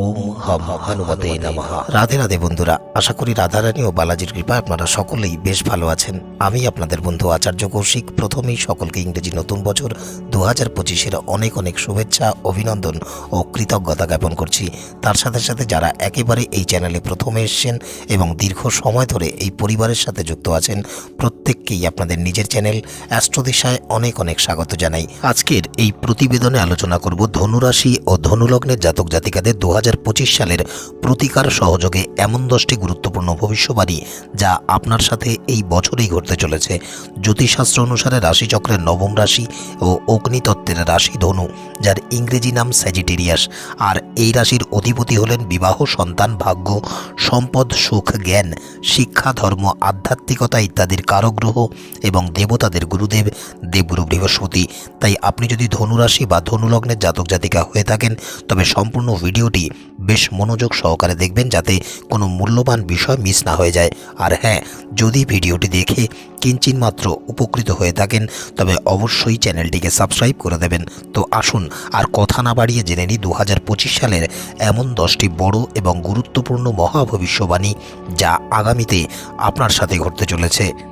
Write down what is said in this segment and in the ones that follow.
ওম রাধে রাধে বন্ধুরা, আশা করি রাধারানী ও বালাজির কৃপায় আপনারা সকলেই বেশ ভালো আছেন। আমি আপনাদের বন্ধু আচার্য কৌশিক, প্রথমেই সকলকে ইংরেজি নতুন বছর দু হাজার পঁচিশের অনেক অনেক শুভেচ্ছা, অভিনন্দন ও কৃতজ্ঞতা জ্ঞাপন করছি। তার সাথে সাথে যারা একেবারে এই চ্যানেলে প্রথমে এসছেন এবং দীর্ঘ সময় ধরে এই পরিবারের সাথে যুক্ত আছেন প্রত্যেককেই আপনাদের নিজের চ্যানেল অ্যাস্ট্রোদিশায় অনেক অনেক স্বাগত জানাই। আজকের এই প্রতিবেদনে আলোচনা করব ধনুরাশি ও ধনুলগ্নের জাতক জাতিকাদের দু হাজার পঁচিশ সালের প্রতিকার সহযোগে এমন দশটি গুরুত্বপূর্ণ ভবিষ্যবাণী যা আপনার সাথে এই বছরেই ঘটতে চলেছে। জ্যোতিষশাস্ত্র অনুসারে রাশিচক্রের নবম রাশি ও অগ্নিতত্ত্বের রাশি ধনু, যার ইংরেজি নাম স্যাজিটেরিয়াস। আর এই রাশির অধিপতি হলেন বিবাহ, সন্তান, ভাগ্য, সম্পদ, সুখ, জ্ঞান, শিক্ষা, ধর্ম, আধ্যাত্মিকতা ইত্যাদির কারগ্রহ এবং দেবতাদের গুরুদেব দেবগুরু বৃহস্পতি। তাই আপনি যদি ধনুরাশি বা ধনুলগ্নের জাতক জাতিকা হয়ে থাকেন, তবে সম্পূর্ণ ভিডিওটি বেশ মনোযোগ সহকারে দেখবেন যাতে কোনো মূল্যবান বিষয় মিস না হয়ে যায়। আর হ্যাঁ যদি ভিডিওটি দেখে কিঞ্চিন মাত্র উপকৃত হয়ে থাকেন, তবে অবশ্যই চ্যানেলটিকে সাবস্ক্রাইব করে দেবেন। তো আসুন, আর কথা না বাড়িয়ে জেনে নিই দু হাজার পঁচিশ সালের এমন দশটি বড় এবং গুরুত্বপূর্ণ মহাভবিষ্যবাণী যা আগামীতে আপনার সাথে ঘটতে চলেছে।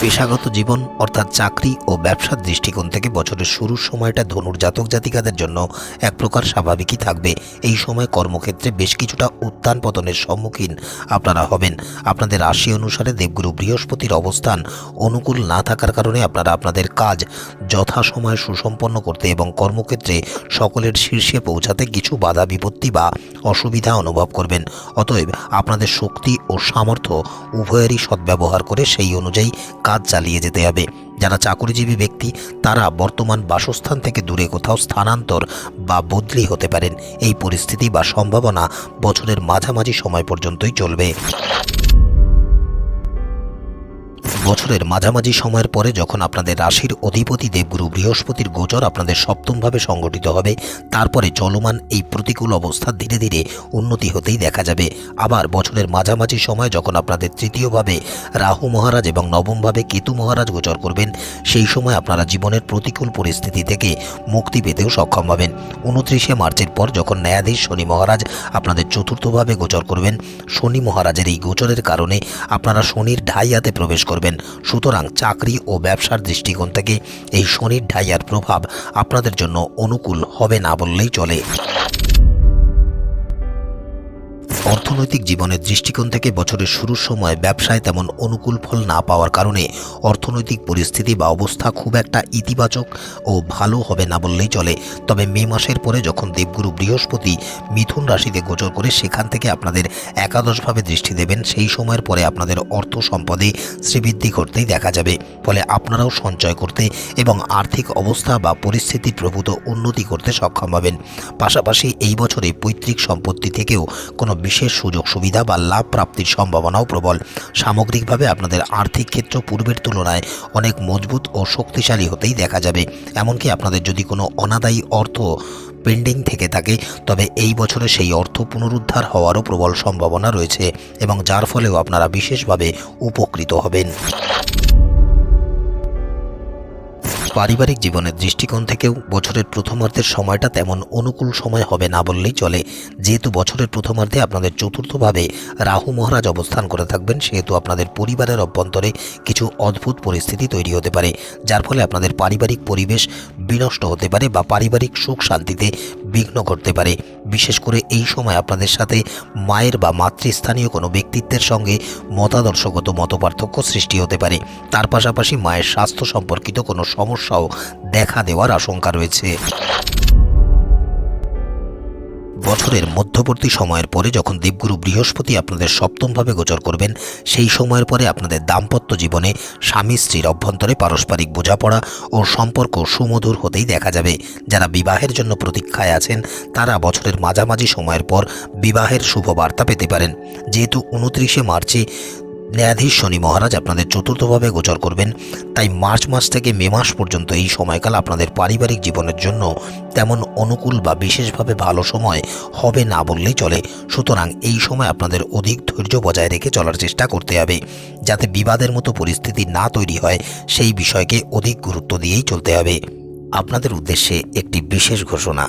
পেশাগত জীবন, অর্থাৎ চাকরি ও ব্যবসার দৃষ্টিকোণ থেকে বছরের শুরুর সময়টা ধনুর জাতক জাতিকাদের জন্য এক প্রকার স্বাভাবিকই থাকবে। এই সময় কর্মক্ষেত্রে বেশ কিছুটা উত্থান পতনের সম্মুখীন আপনারা হবেন। আপনাদের রাশি অনুসারে দেবগুরু বৃহস্পতির অবস্থান অনুকূল না থাকার কারণে আপনারা আপনাদের কাজ যথাসময়ে সুসম্পন্ন করতে এবং কর্মক্ষেত্রে সকলের শীর্ষে পৌঁছাতে কিছু বাধা, বিপত্তি বা অসুবিধা অনুভব করবেন। অতএব আপনাদের শক্তি ও সামর্থ্য উভয়েরই সদ্ব্যবহার করে সেই অনুযায়ী কাজ চালিয়ে যেতে হবে। যারা চাকরিজীবী ব্যক্তি, তারা বর্তমান বাসস্থান থেকে দূরে কোথাও স্থানান্তর বা বদলি হতে পারেন। এই পরিস্থিতি বা সম্ভাবনা বছরের মাঝামাঝি সময় পর্যন্তই চলবে। বছরের মাঝামাঝি সময়ের পরে যখন আপনাদের রাশির অধিপতি দেবগুরু বৃহস্পতির গোচর আপনাদের সপ্তমভাবে সংগঠিত হবে, তারপরে চলমান এই প্রতিকূল অবস্থা ধীরে ধীরে উন্নতি হতেই দেখা যাবে। আবার বছরের মাঝামাঝি সময় যখন আপনাদের তৃতীয়ভাবে রাহু মহারাজ এবং নবমভাবে কেতু মহারাজ গোচর করবেন, সেই সময় আপনারা জীবনের প্রতিকূল পরিস্থিতি থেকে মুক্তি পেতেও সক্ষম হবেন। উনত্রিশে মার্চের পর যখন ন্যায়াধীশ শনি মহারাজ আপনাদের চতুর্থভাবে গোচর করবেন, শনি মহারাজের এই গোচরের কারণে আপনারা শনির ঢাইয়াতে প্রবেশ করবেন। সুতরাং চাকরি ও ব্যবসার দৃষ্টিকোণ থেকে এই শনির ঢাইয়ার প্রভাব আপনাদের জন্য অনুকূল হবে না বললেই চলে। অর্থনৈতিক জীবনের দৃষ্টিকোণ থেকে বছরের শুরুর সময় ব্যবসায় তেমন অনুকূল ফল না পাওয়ার কারণে অর্থনৈতিক পরিস্থিতি বা অবস্থা খুব একটা ইতিবাচক ও ভালো হবে না বললেই চলে। তবে মে মাসের পরে যখন দেবগুরু বৃহস্পতি মিথুন রাশিতে গোচর করে সেখান থেকে আপনাদের একাদশভাবে দৃষ্টি দেবেন, সেই সময়ের পরে আপনাদের অর্থ সম্পদে শ্রীবৃদ্ধি করতেই দেখা যাবে। ফলে আপনারাও সঞ্চয় করতে এবং আর্থিক অবস্থা বা পরিস্থিতির প্রভূত উন্নতি করতে সক্ষম হবেন। পাশাপাশি এই বছরে পৈতৃক সম্পত্তি থেকেও কোনো বিশেষ সুযোগ সুবিধা বা লাভ প্রাপ্তির সম্ভাবনাও প্রবল। সামগ্রিকভাবে আপনাদের আর্থিক ক্ষেত্র পূর্বের তুলনায় অনেক মজবুত ও শক্তিশালী হতেই দেখা যাবে। এমনকি আপনাদের যদি কোনো অনাদায়ী অর্থ পেন্ডিং থেকে থাকে, তবে এই বছরে সেই অর্থ পুনরুদ্ধার হওয়ারও প্রবল সম্ভাবনা রয়েছে এবং যার ফলেও আপনারা বিশেষভাবে উপকৃত হবেন। পারিবারিক জীবনের দৃষ্টিকোণ থেকেও বছরের প্রথমার্ধের সময়টা তেমন অনুকূল সময় হবে না বললেই চলে। যেহেতু বছরের প্রথমার্ধে আপনাদের চতুর্থভাবে রাহু মহারাজ অবস্থান করে থাকবেন, সেহেতু আপনাদের পরিবারের অভ্যন্তরে কিছু অদ্ভুত পরিস্থিতি তৈরি হতে পারে, যার ফলে আপনাদের পারিবারিক পরিবেশ বিনষ্ট হতে পারে বা পারিবারিক সুখ শান্তিতে বিঘ্ন করতে পারে। বিশেষ করে এই সময় আপনাদের সাথে মায়ের বা মাতৃস্থানীয় কোনো ব্যক্তিত্বের সঙ্গে মতাদর্শগত মতপার্থক্য সৃষ্টি হতে পারে। তার পাশাপাশি মায়ের স্বাস্থ্য সম্পর্কিত কোনো সমস্যাও দেখা দেওয়ার আশঙ্কা রয়েছে। বছরের মধ্যবর্তী সময়ের পরে যখন দেবগুরু বৃহস্পতি আপনাদের সপ্তমভাবে গোচর করবেন, সেই সময়ের পরে আপনাদের দাম্পত্য জীবনে স্বামী স্ত্রীর অভ্যন্তরে পারস্পরিক বোঝাপড়া ও সম্পর্ক সুমধুর হতেই দেখা যাবে। যারা বিবাহের জন্য প্রতীক্ষায় আছেন, তারা বছরের মাঝামাঝি সময়ের পর বিবাহের শুভ বার্তা পেতে পারেন। যেহেতু উনত্রিশে মার্চে ন্যায়াধীশ শনি মহারাজ আপনাদের চতুর্থভাবে গোচর করবেন। তাই মার্চ মাস থেকে মে মাস পর্যন্ত এই সময়কাল আপনাদের পারিবারিক জীবনের জন্য তেমন অনুকূল বা বিশেষভাবে ভালো সময় হবে না বললেই চলে। সুতরাং এই সময় আপনাদের অধিক ধৈর্য বজায় রেখে চলার চেষ্টা করতে হবে, যাতে বিবাদের মতো পরিস্থিতি না তৈরি হয়, সেই বিষয়কে অধিক গুরুত্ব দিয়েই চলতে হবে। আপনাদের উদ্দেশ্যে একটি বিশেষ ঘোষণা।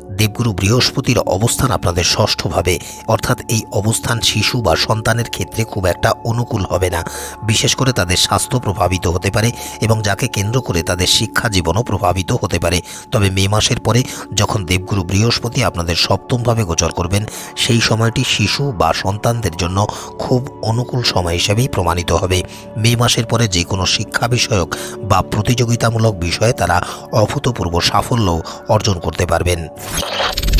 দেবগুরু বৃহস্পতির অবস্থান আপনাদের ষষ্ঠভাবে। অর্থাৎ এই অবস্থান শিশু বা সন্তানের ক্ষেত্রে খুব একটা অনুকূল হবে না। বিশেষ করে তাদের স্বাস্থ্য প্রভাবিত হতে পারে এবং যাকে কেন্দ্র করে তাদের শিক্ষা জীবনও প্রভাবিত হতে পারে। তবে মে মাসের পরে যখন দেবগুরু বৃহস্পতি আপনাদের সপ্তমভাবে গোচর করবেন, সেই সময়টি শিশু বা সন্তানদের জন্য খুব অনুকূল সময় হিসেবেই প্রমাণিত হবে। মে মাসের পরে যে কোনো শিক্ষা বিষয়ক বা প্রতিযোগিতামূলক বিষয়ে তারা অভূতপূর্ব সাফল্য অর্জন করতে পারবেন। Thank you.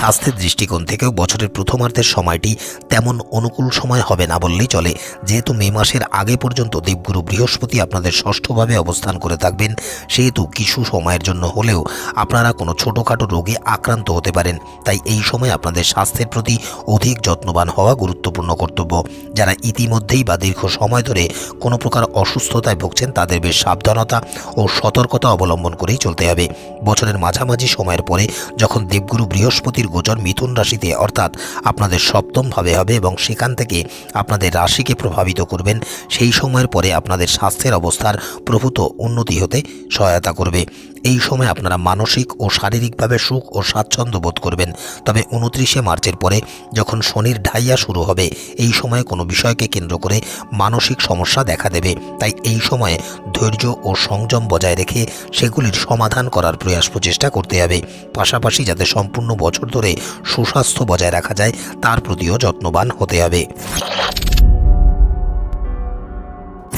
স্বাস্থ্যের দৃষ্টিকোণ থেকেও বছরের প্রথমার্ধের সময়টি তেমন অনুকূল সময় হবে না বললেই চলে। যেহেতু মে মাসের আগে পর্যন্ত দেবগুরু বৃহস্পতি আপনাদের ষষ্ঠভাবে অবস্থান করে থাকবেন, সেহেতু কিছু সময়ের জন্য হলেও আপনারা কোনো ছোটোখাটো রোগে আক্রান্ত হতে পারেন। তাই এই সময় আপনাদের স্বাস্থ্যের প্রতি অধিক যত্নবান হওয়া গুরুত্বপূর্ণ কর্তব্য। যারা ইতিমধ্যেই বা দীর্ঘ সময় ধরে কোনো প্রকার অসুস্থতায় ভুগছেন, তাদের বেশ সাবধানতা ও সতর্কতা অবলম্বন করেই চলতে হবে। বছরের মাঝামাঝি সময়ের পরে যখন দেবগুরু বৃহস্পতির গোচর মিথুন রাশিতে, অর্থাৎ আপনাদের সপ্তম ভাবে হবে এবং সেখান থেকে আপনাদের রাশিকে প্রভাবিত করবেন, সেই সময়ের পরে আপনাদের স্বাস্থ্যের অবস্থার প্রভূত উন্নতি হতে সহায়তা করবে। এই সময় আপনারা মানসিক ও শারীরিকভাবে সুখ ও স্বাচ্ছন্দ্য বোধ করবেন। তবে উনত্রিশে মার্চের পরে যখন শনির ঢাইয়া শুরু হবে, এই সময়ে কোনো বিষয়কে কেন্দ্র করে মানসিক সমস্যা দেখা দেবে। তাই এই সময়ে ধৈর্য ও সংযম বজায় রেখে সেগুলির সমাধান করার প্রয়াস প্রচেষ্টা করতে হবে। পাশাপাশি যাতে সম্পূর্ণ বছর ধরে সুস্বাস্থ্য বজায় রাখা যায়, তার প্রতিও যত্নবান হতে হবে।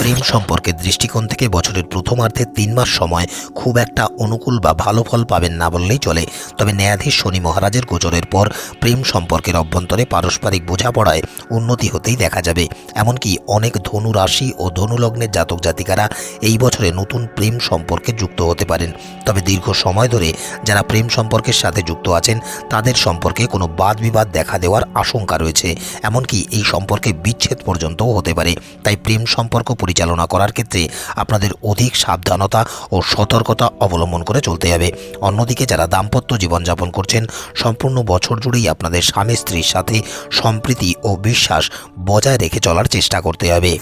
প্রেম সম্পর্কের দৃষ্টিকোণ থেকে বছরের প্রথমার্ধে তিন মাস সময় খুব একটা অনুকূল বা ভালো ফল পাবেন না বললেই চলে। তবে ন্যায়াধীশ শনি মহারাজের গোচরের পর প্রেম সম্পর্কের অভ্যন্তরে পারস্পরিক বোঝাপড়ায় উন্নতি হতেই দেখা যাবে। এমনকি অনেক ধনু রাশি ও ধনুলগ্নের জাতক জাতিকারা এই বছরে নতুন প্রেম সম্পর্কে যুক্ত হতে পারেন। তবে দীর্ঘ সময় ধরে যারা প্রেম সম্পর্কের সাথে যুক্ত আছেন, তাদের সম্পর্কে কোনো বাদ বিবাদ দেখা দেওয়ার আশঙ্কা রয়েছে। এমনকি এই সম্পর্কে বিচ্ছেদ পর্যন্তও হতে পারে। তাই প্রেম সম্পর্ক পরিচালনা করার ক্ষেত্রে আপনাদের অধিক সাবধানতা ও সতর্কতা অবলম্বন করে চলতে হবে। অন্যদিকে যারা দাম্পত্য জীবনযাপন করছেন, সম্পূর্ণ বছর জুড়েই আপনাদের স্বামী স্ত্রীর সাথে সম্প্রীতি ও বিশ্বাস বজায় রেখে চলার চেষ্টা করতে হবে।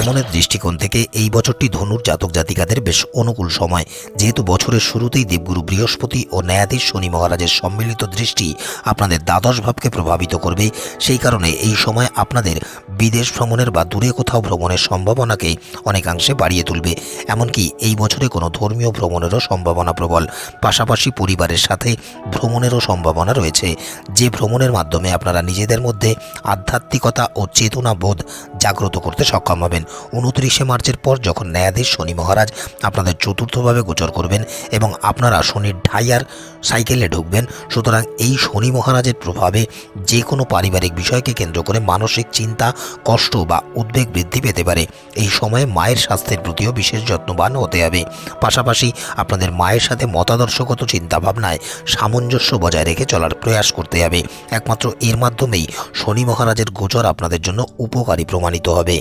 ভ্রমণের দৃষ্টিকোণ থেকে এই বছরটি ধনুর জাতক জাতিকাদের বেশ অনুকূল সময়। যেহেতু বছরের শুরুতেই দেবগুরু বৃহস্পতি ও ন্যায়াধীশ শনি মহারাজের সম্মিলিত দৃষ্টি আপনাদের দ্বাদশ ভাবকে প্রভাবিত করবে, সেই কারণে এই সময় আপনাদের বিদেশ ভ্রমণের বা দূরে কোথাও ভ্রমণের সম্ভাবনাকে অনেকাংশে বাড়িয়ে তুলবে। এমনকি এই বছরে কোনো ধর্মীয় ভ্রমণেরও সম্ভাবনা প্রবল। পাশাপাশি পরিবারের সাথে ভ্রমণেরও সম্ভাবনা রয়েছে। যে ভ্রমণের মাধ্যমে আপনারা নিজেদের মধ্যে আধ্যাত্মিকতা ও চেতনা বোধ জাগ্রত করতে সক্ষম হবেন। উনত্রিশে মার্চের পর যখন ন্যায়াধীশ শনি মহারাজ আপনাদের চতুর্থভাবে গোচর করবেন এবং আপনারা শনির ঢাইয়ার সাইকেলে ঢুকবেন, সুতরাং এই শনি মহারাজের প্রভাবে যে কোনো পারিবারিক বিষয়কে কেন্দ্র করে মানসিক চিন্তা, কষ্ট বা উদ্বেগ বৃদ্ধি পেতে পারে। এই সময়ে মায়ের স্বাস্থ্যের প্রতিও বিশেষ যত্নবান হতে হবে। পাশাপাশি আপনাদের মায়ের সাথে মতাদর্শগত চিন্তাভাবনায় সামঞ্জস্য বজায় রেখে চলার প্রয়াস করতে হবে। একমাত্র এর মাধ্যমেই শনি মহারাজের গোচর আপনাদের জন্য উপকারী প্রমাণিত হবে।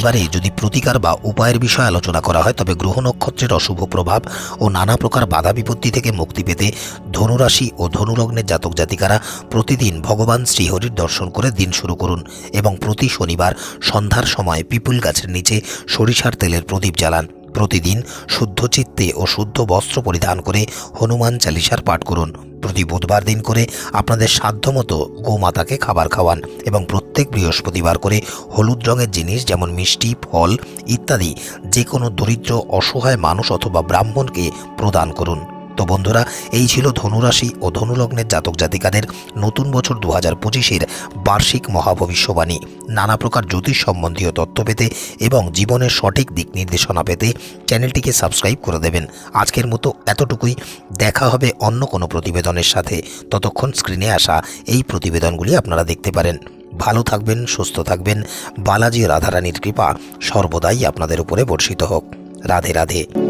এবারে যদি প্রতিকার বা উপায়ের বিষয়ে আলোচনা করা হয়, তবে গ্রহ নক্ষত্রের অশুভ প্রভাব ও নানা প্রকার বাধা বিপত্তি থেকে মুক্তি পেতে ধনুরাশি ও ধনুলগ্নের জাতক জাতিকারা প্রতিদিন ভগবান শ্রীহরির দর্শন করে দিন শুরু করুন এবং প্রতি শনিবার সন্ধ্যার সময় পিপুল গাছের নিচে সরিষার তেলের প্রদীপ জ্বালান। প্রতিদিন শুদ্ধ চিত্তে ও শুদ্ধ বস্ত্র পরিধান করে হনুমান চালিসার পাঠ করুন। প্রতি বুধবার দিন করে আপনাদের সাধ্যমতো গোমাতাকে খাবার খাওয়ান এবং প্রত্যেক বৃহস্পতিবার করে হলুদ রঙের জিনিস যেমন মিষ্টি, ফল ইত্যাদি যে কোনো দরিদ্র, অসহায় মানুষ অথবা ব্রাহ্মণকে প্রদান করুন। তো বন্ধুরা, এই ছিল ধনুরাশি ও ধনুলগ্নের জাতক জাতিকাদের নতুন বছর দু হাজার পঁচিশের বার্ষিক মহাভবিষ্যবাণী। নানা প্রকার জ্যোতিষ সম্বন্ধীয় তথ্য পেতে এবং জীবনের সঠিক দিক নির্দেশনা পেতে চ্যানেলটিকে সাবস্ক্রাইব করে দেবেন। আজকের মতো এতটুকুই। দেখা হবে অন্য কোনো প্রতিবেদনের সাথে। ততক্ষণ স্ক্রিনে আসা এই প্রতিবেদনগুলি আপনারা দেখতে পারেন। ভালো থাকবেন, সুস্থ থাকবেন। বালাজি রাধারানীর কৃপা সর্বদাই আপনাদের উপরে বর্ষিত হোক। রাধে রাধে।